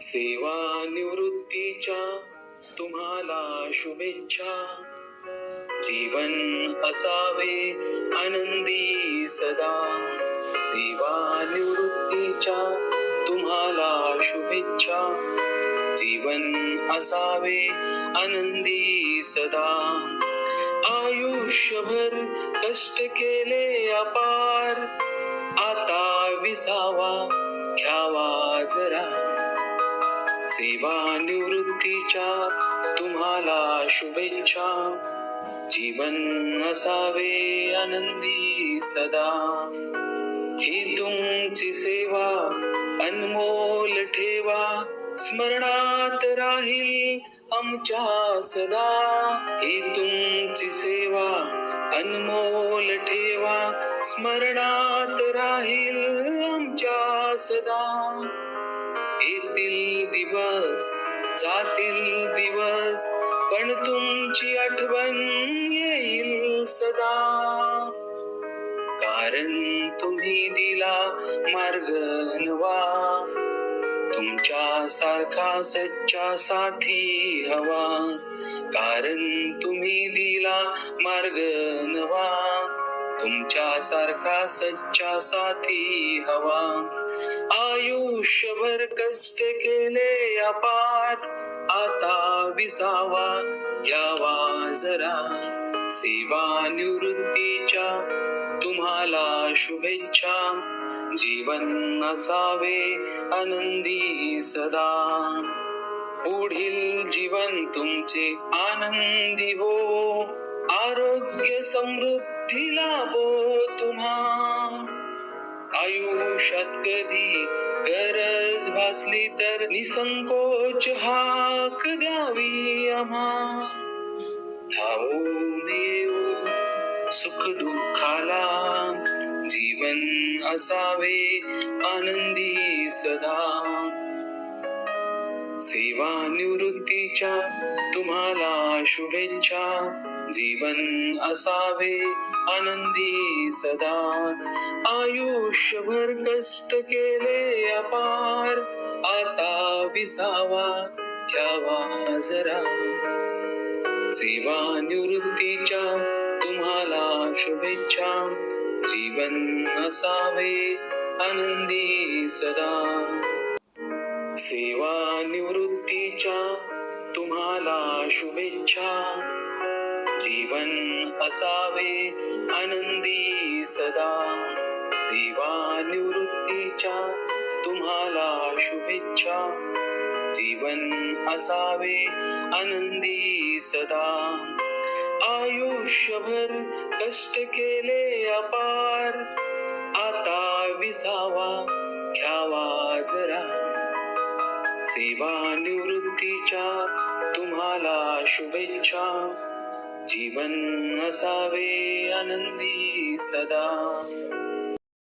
सेवा निवृत्तीच्या तुम्हाला शुभेच्छा. जीवन असावे आनंदी सदा. सेवा निवृत्तीच्या तुम्हाला शुभेच्छा. जीवन असावे आनंदी सदा. आयुष्यभर कष्ट केले अपार. आता विसावा घ्यावा जरा. सेवानिवृत्तीच्या तुम्हाला शुभेच्छा. जीवन असावे आनंदी सदा. ही तुमची सेवा अनमोल ठेवा. स्मरणात राहील आमच्या सदा. ही तुमची सेवा अनमोल ठेवा. स्मरणात राहील आमच्या सदा. येतील दिवस जातील दिवस पण तुमची आठवण येईल सदा. कारण तुम्ही दिला मार्ग नवा. तुमच्या सारखा सच्चा साथी हवा. कारण तुम्ही दिला मार्ग नवा. तुमच्या सारखा सच्चा साथी हवा. आयुष्यभर कष्ट केले अपार. आता विसावा घ्यावा जरा. सेवा निवृत्तीच्या तुम्हाला शुभेच्छा. जीवन असावे आनंदी सदा. पुढील जीवन तुमचे आनंदी हो. आरोग्य समृद्धी लाभो तुम्हा. आयुष्यात कधी गरज भासली तर निसंकोच हाक द्यावी आम्हा. धावून येऊ सुख दुःखाला. जीवन असावे आनंदी सदा. सेवानिवृत्तीच्या तुम्हाला शुभेच्छा. जीवन असावे आनंदी सदा. आयुष्यभर कष्ट केले अपार. आता विसावा घ्यावा जरा. सेवा निवृत्तीच्या तुम्हाला शुभेच्छा. जीवन असावे आनंदी सदा. सेवा निवृत्तीच्या तुम्हाला शुभेच्छा. जीवन असावे आनंदी सदा. सेवा निवृत्तीच्या तुम्हाला शुभेच्छा. जीवन असावे आनंदी सदा. आयुष्यभर कष्ट केले अपार. आता विसावा घ्यावा जरा. सेवा निवृत्तीच्या तुम्हाला शुभेच्छा. जीवन असावे आनंदी सदा.